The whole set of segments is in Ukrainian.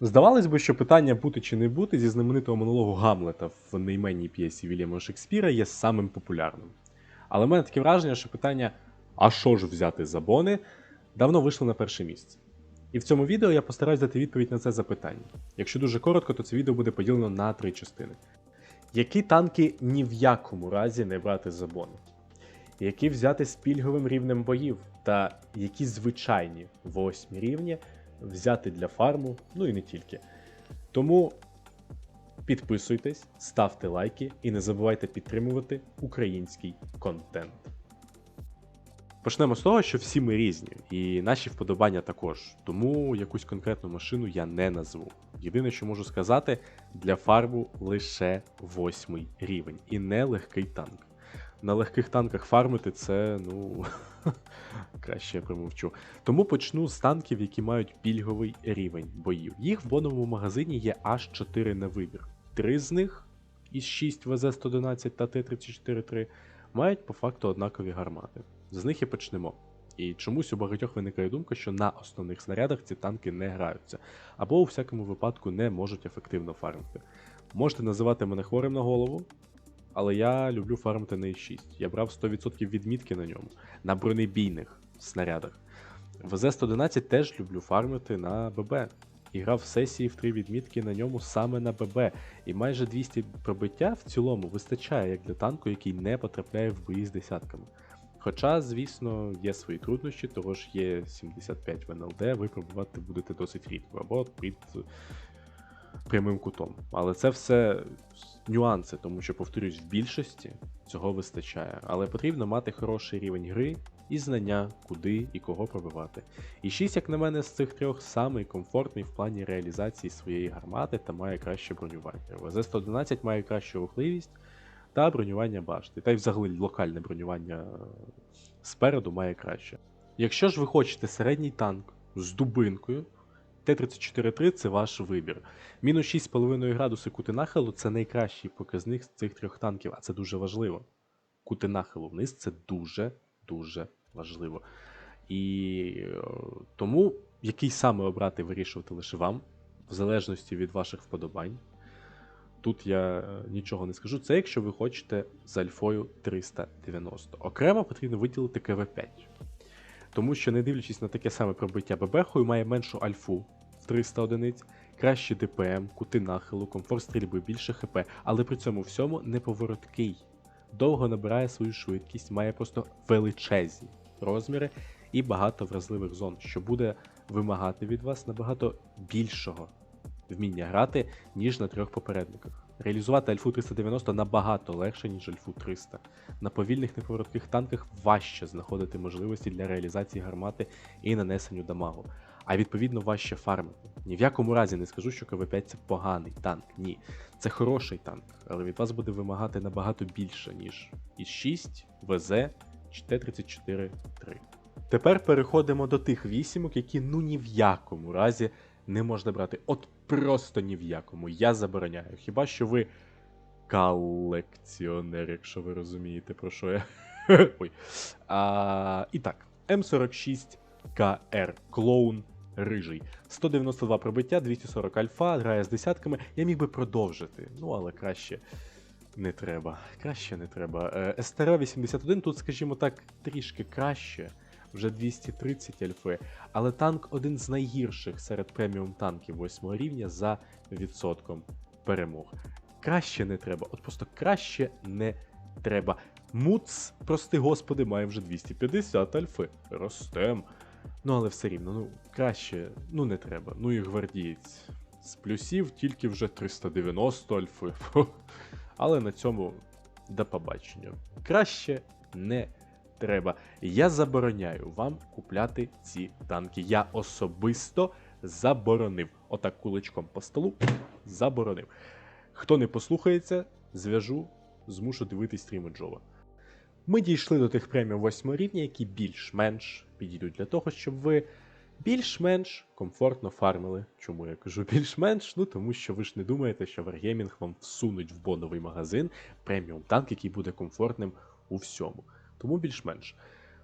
Здавалось би, що питання бути чи не бути зі знаменитого монологу Гамлета в нейменній п'єсі Вільяма Шекспіра є самим популярним. Але в мене таке враження, що питання а що ж взяти за бони давно вийшло на перше місце. І в цьому відео я постараюсь дати відповідь на це запитання. Якщо дуже коротко, то це відео буде поділено на три частини. Які танки ні в якому разі не брати за бони? Які взяти з пільговим рівнем боїв, та які звичайні восьмі рівні взяти для фарму, ну і не тільки. Тому підписуйтесь, ставте лайки і не забувайте підтримувати український контент. Почнемо з того, що всі ми різні, і наші вподобання також. Тому якусь конкретну машину я не назву. Єдине, що можу сказати, для фарму лише восьмий рівень і не легкий танк. На легких танках фармити це, ну, краще я промовчу. Тому почну з танків, які мають пільговий рівень боїв. Їх в боновому магазині є аж 4 на вибір. Три з них із 6 ВЗ-111 та Т-34-3 мають по факту однакові гармати. З них і почнемо. І чомусь у багатьох виникає думка, що на основних снарядах ці танки не граються, або у всякому випадку не можуть ефективно фармити. Можете називати мене хворим на голову, але я люблю фармити на І6. Я брав 100% відмітки на ньому, на бронебійних снарядах. ВЗ-111 теж люблю фармити на ББ. І грав сесії в три відмітки на ньому саме на ББ. І майже 200 пробиття в цілому вистачає як для танку, який не потрапляє в бої з десятками. Хоча, звісно, є свої труднощі, того ж є 75 в НЛД, ви пробувати будете досить рідко, або під прямим кутом. Але це все нюанси, тому що, повторюсь, в більшості цього вистачає. Але потрібно мати хороший рівень гри і знання, куди і кого пробивати. І 6, як на мене, з цих трьох самий комфортний в плані реалізації своєї гармати та має краще бронювання. ВЗ-111 має кращу рухливість та бронювання башти. Та й взагалі локальне бронювання спереду має краще. Якщо ж ви хочете середній танк з дубинкою, Т-34-3 це ваш вибір. Мінус 6,5 градуси кути нахилу це найкращий показник з цих трьох танків, а це дуже важливо. Кути нахилу вниз це дуже-дуже важливо. І е, тому який саме обрати вирішувати лише вам, в залежності від ваших вподобань. Тут я е, нічого не скажу. Це якщо ви хочете з альфою 390. Окремо потрібно виділити КВ5. Тому що, не дивлячись на таке саме пробиття бебехою, має меншу альфу 300 одиниць, кращий ДПМ, кути нахилу, комфорт стрільби, більше ХП, але при цьому всьому неповороткий. Довго набирає свою швидкість, має просто величезні розміри і багато вразливих зон, що буде вимагати від вас набагато більшого вміння грати, ніж на трьох попередниках. Реалізувати альфу 390 набагато легше, ніж альфу 300. На повільних неповоротких танках важче знаходити можливості для реалізації гармати і нанесенню дамагу. А відповідно важче фармити. Ні в якому разі не скажу, що КВ5 це поганий танк. Ні. Це хороший танк, але від вас буде вимагати набагато більше, ніж із 6, ВЗ чи Т-34-3. Тепер переходимо до тих вісімок, які ну ні в якому разі не можна брати. От просто ні в якому. Я забороняю. Хіба що ви колекціонер, якщо ви розумієте, про що я. Ой. А, і так, М46 КР клоун рижий. 192 пробиття, 240 альфа, грає з десятками. Я міг би продовжити, ну але краще. Не треба, краще не треба. Е, СТР 81 тут, скажімо так, трішки краще, вже 230 альфи, але танк один з найгірших серед преміум танків 8 рівня за відсотком перемог. Краще не треба, от просто краще не треба. Муц, прости господи, має вже 250 альфи. Ростем. Ну, але все рівно, ну, краще, ну не треба. Ну і гвардієць. З плюсів тільки вже 390 альфи. Але на цьому до побачення. Краще не треба. Я забороняю вам купляти ці танки. Я особисто заборонив. Отак кулачком по столу заборонив. Хто не послухається, зв'яжу, змушу дивитись стріми Джова. Ми дійшли до тих преміум 8 рівня, які більш-менш підійдуть для того, щоб ви більш-менш комфортно фармили. Чому я кажу більш-менш? Ну тому що ви ж не думаєте, що Wargaming вам всунуть в боновий магазин преміум танк, який буде комфортним у всьому. Тому більш-менш.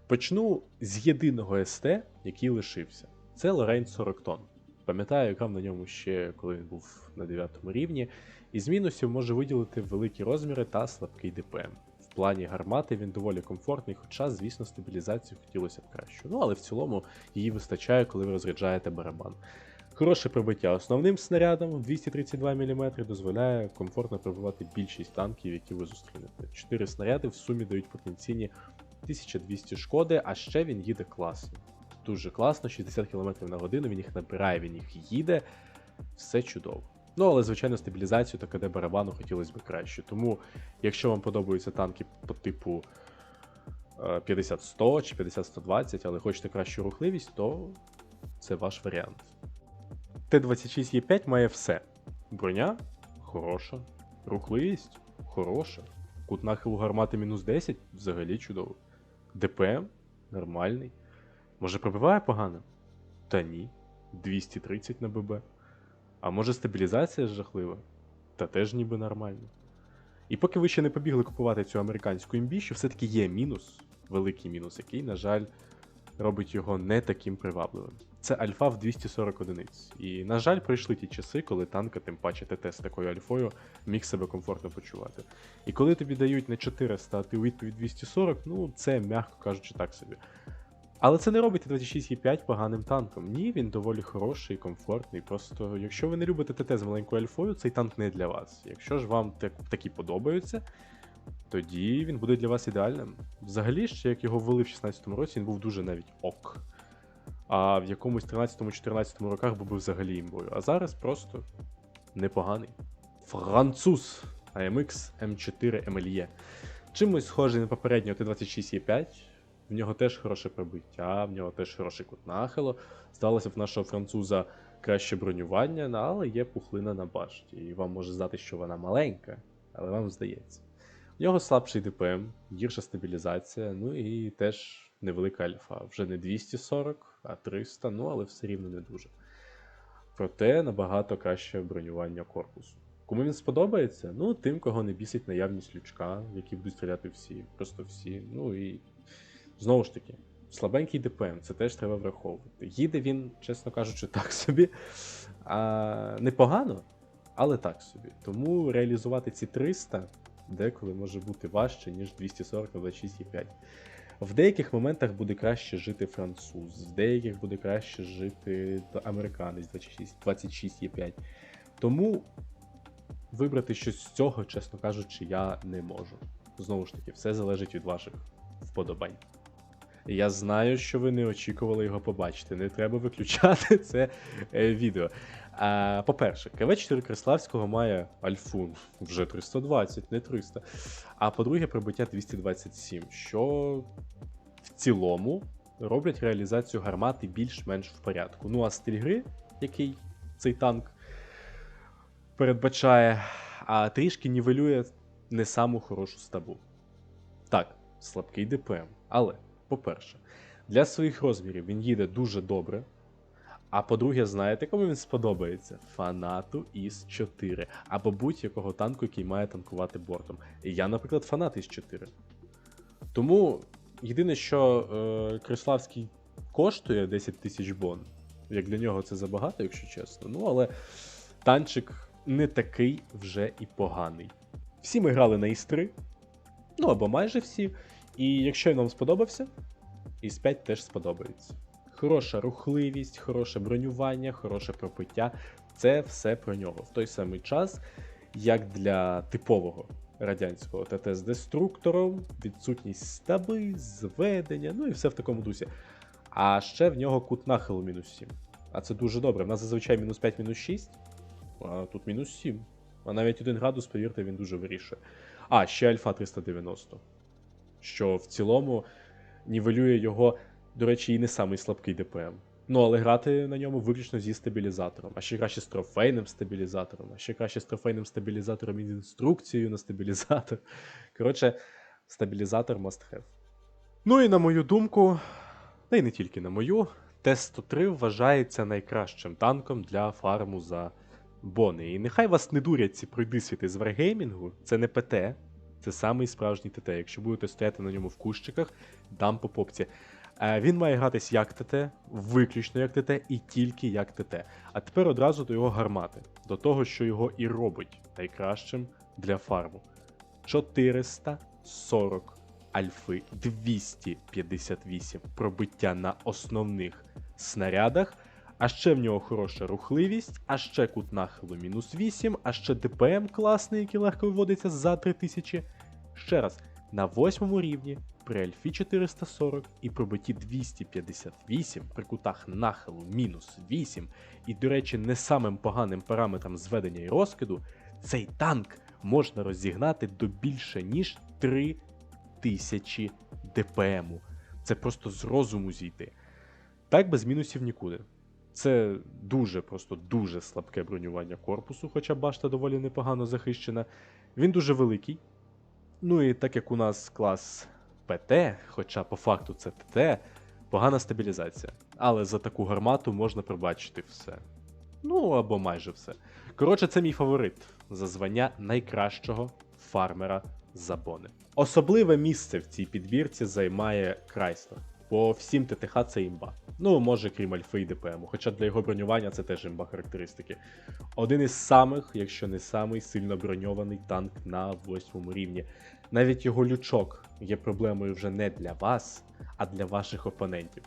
Почну з єдиного СТ, який лишився. Це Лорейн 40 тонн. Пам'ятаю, грав на ньому ще коли він був на 9 рівні. Із мінусів може виділити великі розміри та слабкий ДПМ. Плані гармати він доволі комфортний, хоча, звісно, стабілізацію хотілося б краще. Ну але в цілому її вистачає, коли ви розряджаєте барабан. Хороше пробиття основним снарядом 232 мм дозволяє комфортно пробивати більшість танків, які ви зустрінете. Чотири снаряди в сумі дають потенційні 1200 шкоди, а ще він їде класно. Дуже класно, 60 км на годину, він їх набирає, він їх їде. Все чудово. Ну, але, звичайно, стабілізацію та КД барабану хотілося б краще. Тому, якщо вам подобаються танки по типу е, 50-100 чи 50-120, але хочете кращу рухливість, то це ваш варіант. Т-26Е5 має все. Броня хороша, рухливість хороша. Кут нахилу гармати мінус 10 взагалі чудово. ДПМ нормальний. Може пробиває погано? Та ні. 230 на ББ. А може стабілізація жахлива? Та теж ніби нормально. І поки ви ще не побігли купувати цю американську імбіщу, все-таки є мінус, великий мінус, який, на жаль, робить його не таким привабливим. Це альфа в 240 одиниць. І, на жаль, пройшли ті часи, коли танка, тим паче ТТ з такою альфою, міг себе комфортно почувати. І коли тобі дають не 400, а ти у відповідь 240, ну це, м'яко кажучи, так собі. Але це не робить Т-26Е5 поганим танком. Ні, він доволі хороший, комфортний. Просто якщо ви не любите ТТ з маленькою альфою, цей танк не для вас. Якщо ж вам так, такі подобаються, тоді він буде для вас ідеальним. Взагалі, ще як його ввели в 16-му році, він був дуже навіть ок. А в якомусь 13-14 роках був взагалі імбою. А зараз просто непоганий. Француз AMX M4 MLE. Чимось схожий на попереднього Т-26Е5. В нього теж хороше пробиття, в нього теж хороший кут нахилу. Здалося б, в нашого француза краще бронювання, ну, але є пухлина на башті. І вам може здати, що вона маленька, але вам здається. В нього слабший ДПМ, гірша стабілізація, ну і теж невелика альфа. Вже не 240, а 300, ну але все рівно не дуже. Проте набагато краще бронювання корпусу. Кому він сподобається? Ну, тим, кого не бісить наявність лючка, який будуть стріляти всі, просто всі. Ну і знову ж таки, слабенький ДПМ, це теж треба враховувати. Їде він, чесно кажучи, так собі. А, непогано, але так собі. Тому реалізувати ці 300 деколи може бути важче, ніж 240 на 26,5. В деяких моментах буде краще жити француз, в деяких буде краще жити американець 26, 26,5. Тому вибрати щось з цього, чесно кажучи, я не можу. Знову ж таки, все залежить від ваших вподобань. Я знаю, що ви не очікували його побачити. Не треба виключати це е, відео. А, по-перше, КВ-4 Криславського має альфу вже 320, не 300. А по-друге, прибиття 227, що в цілому роблять реалізацію гармати більш-менш в порядку. Ну а стиль гри, який цей танк передбачає, а трішки нівелює не саму хорошу стабу. Так, слабкий ДПМ, але, по-перше, для своїх розмірів він їде дуже добре. А по-друге, знаєте, кому він сподобається? Фанату із 4 або будь-якого танку, який має танкувати бортом. Я, наприклад, фанат із 4. Тому єдине, що е, Криславський коштує 10 тисяч бон. Як для нього це забагато, якщо чесно. Ну, але танчик не такий вже і поганий. Всі ми грали на ІС-3, ну або майже всі. І якщо він вам сподобався, ІС-5 теж сподобається. Хороша рухливість, хороше бронювання, хороше пропиття це все про нього. В той самий час, як для типового радянського ТТ з деструктором, відсутність стаби, зведення, ну і все в такому дусі. А ще в нього кут нахилу мінус 7. А це дуже добре. У нас зазвичай мінус 5, мінус 6, а тут мінус 7. А навіть 1 градус, повірте, він дуже вирішує. А, ще альфа 390. Що в цілому нівелює його, до речі, і не самий слабкий ДПМ. Ну, але грати на ньому виключно зі стабілізатором, а ще краще з трофейним стабілізатором, а ще краще з трофейним стабілізатором і інструкцією на стабілізатор. Коротше, стабілізатор must have. Ну і на мою думку, та й не тільки на мою, Т-103 вважається найкращим танком для фарму за бони. І нехай вас не дурять ці пройдисвіти з Wargaming, це не ПТ, це самий справжній ТТ. Якщо будете стояти на ньому в кущиках, дам по попці. Е, Він має гратись як ТТ, виключно як ТТ і тільки як ТТ. А тепер одразу до його гармати, до того, що його і робить найкращим для фарму. 440 альфи, 258 пробиття на основних снарядах. А ще в нього хороша рухливість, а ще кут нахилу мінус 8, а ще ДПМ класний, який легко виводиться за 3000. Ще раз, на восьмому рівні при альфі 440 і пробитті 258 при кутах нахилу мінус 8, і, до речі, не самим поганим параметром зведення і розкиду, цей танк можна розігнати до більше ніж 3000 ДПМу. Це просто з розуму зійти. Так без мінусів нікуди. Це дуже, просто дуже слабке бронювання корпусу, хоча башта доволі непогано захищена. Він дуже великий. Ну і так як у нас клас ПТ, хоча по факту це ТТ, погана стабілізація. Але за таку гармату можна пробачити все. Ну або майже все. Коротше, це мій фаворит за звання найкращого фармера Забони. Особливе місце в цій підбірці займає Крайслер. По всім ТТХ це імба. Ну, може, крім Альфи і ДПМ, хоча для його бронювання це теж імба характеристики. Один із самих, якщо не самий сильно броньований танк на восьмому рівні. Навіть його лючок є проблемою вже не для вас, а для ваших опонентів.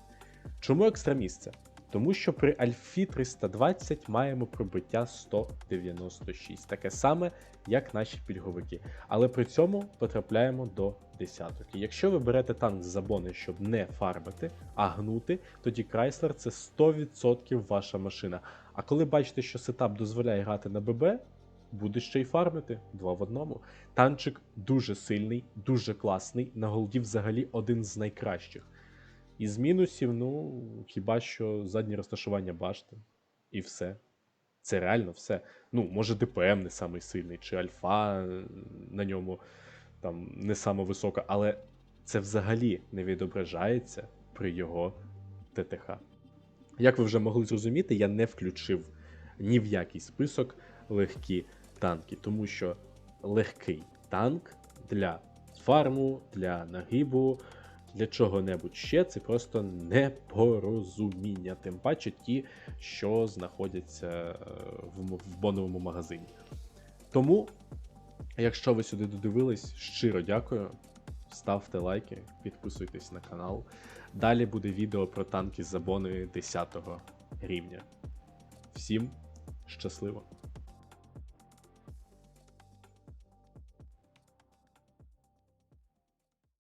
Чому екстра місце? Тому що при Альфі 320 маємо пробиття 196, таке саме, як наші пільговики. Але при цьому потрапляємо до десяток. І якщо ви берете танк з забони, щоб не фармити, а гнути, тоді Крайслер це 100% ваша машина. А коли бачите, що сетап дозволяє грати на ББ, буде ще й фармити два в одному. Танчик дуже сильний, дуже класний. На голді взагалі один з найкращих. Із мінусів, ну, хіба що заднє розташування башти. І все. Це реально все. Ну, може, ДПМ не самий сильний, чи альфа е, на ньому там не саме висока, але це взагалі не відображається при його ТТХ. Як ви вже могли зрозуміти, я не включив ні в який список легкі танки, тому що легкий танк для фарму, для нагибу, для чого-небудь ще це просто непорозуміння. Тим паче ті, що знаходяться е, в, боновому магазині. Тому, якщо ви сюди додивились, щиро дякую. Ставте лайки, підписуйтесь на канал. Далі буде відео про танки з забоною 10 рівня. Всім щасливо!